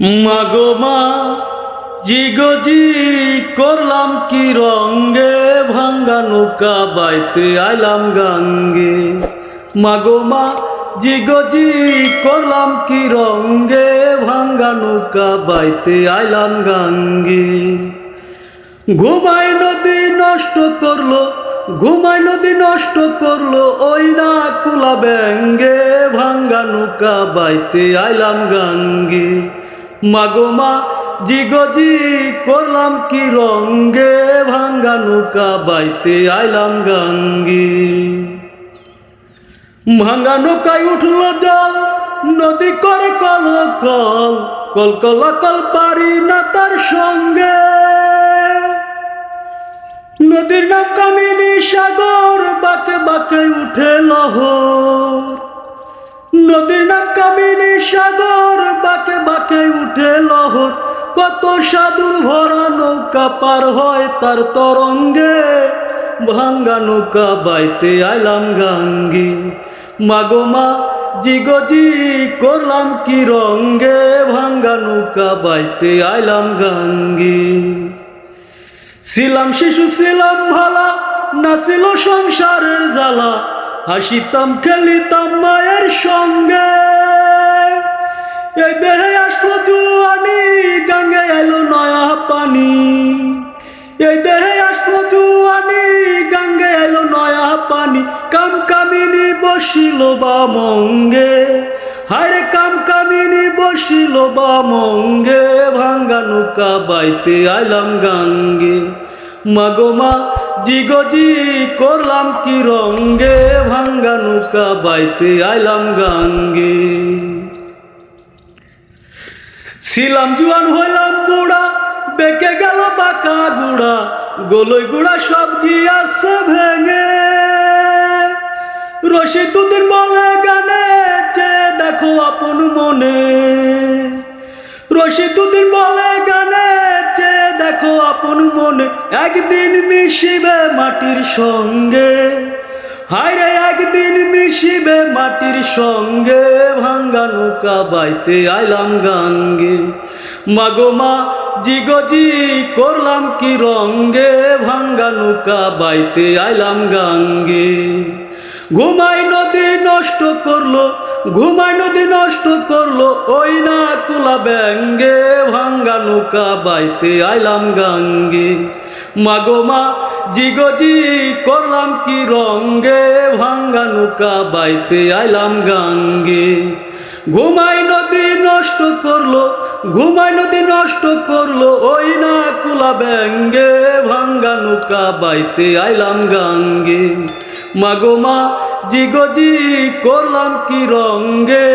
মাগো মা জিগো জি, করলাম কি রঙ্গে, ভাঙ্গা নৌকা বাইতে আইলাম গাঙ্গে। মাগো মা জিগো জি, করলাম কি রঙ্গে, ভাঙ্গা নৌকা বাইতে আইলাম গাঙ্গে। ঘুমাই নদী নষ্ট করল ঘুমাই নদী নষ্ট করল, ওই না কুলা ব্যাঙ্গে, ভাঙ্গা নৌকা বাইতে আইলাম গাঙ্গে। মাগো মা জিগো জি করলাম কি রঙ্গে ভাঙ্গা নৌকা, বাইতে আইলাম গাঙ্গে। ভাঙ্গা নৌকায় উঠল জল, নদী করে কল কল কল কল কল পারি না তার সঙ্গে। নদীর নাম কামিনী সাগর, বাকে বাকে উঠে লহর। নদীর নাম নৌকা পার হয় তার তরঙ্গে, ভাঙ্গা নৌকা বাইতে আইলাম গাঙ্গে। মাগো মা জিগো জি করলাম কি রঙ্গে, ভাঙ্গা নৌকা বাইতে আইলাম গাঙ্গি। ছিলাম শিশু, ছিলাম ভালা, নাছিল সংসারের জ্বালা, হাসিতাম, খেলিতাম মায়ের সঙ্গে। এই দেহে আসলো জুয়ানি, গাঙ্গে এলো নয়া পানি। এই দেহে আসলো জুয়ানি, গাঙ্গে এলো নয়া পানি। কাম কামিনী বসিল বা মঙ্গে হায়রে কাম কামিনী বসিল বা মঙ্গে ভাঙ্গা নৌকা বাইতে আইলাম গাঙ্গে। মাগো মা জিগো জি করলাম কি রঙ্গে, ভাঙ্গা নৌকা বাইতে আইলাম গাঙ্গে। ছিলাম জুয়ান হইলাম বুড়া বেঁকে গেল বাঁকা গুড়া, গোলই গুড়া সব গিয়াছে ভেঙে? রশি দুদিন বলে গানে চে দেখো আপন মনে। রশি দুদিন বলে গানে চে দেখো আপন মনে। একদিন মিশিবে মাটির সঙ্গে, হায়রে একদিন মিশিবে মাটির সঙ্গে, ভাঙ্গা নৌকা বাইতে আইলাম গাঙ্গে। মাগো মা জিগো জি করলাম কি রঙ্গে, ভাঙ্গা নৌকা বাইতে আইলাম গাঙ্গে। ঘুমাই নদী নষ্ট করল, ঘুমাই নদী নষ্ট করল, ওই না কুলা ব্যাঙ্গে, ভাঙ্গা নৌকা বাইতে আইলাম গাঙ্গে। মাগো মা জিগো জি করলাম কি রঙ্গে, ভাঙ্গা নৌকা বাইতে আইলাম গাঙ্গে। ঘুমাই নদী নষ্ট করল ঘুমাই নদী নষ্ট করল, ওই না কুলা ব্যাঙ্গে ভাঙ্গা নৌকা বাইতে আইলাম গাঙ্গে। মাগো মা, জিগো জি করলাম কি রঙ্গে?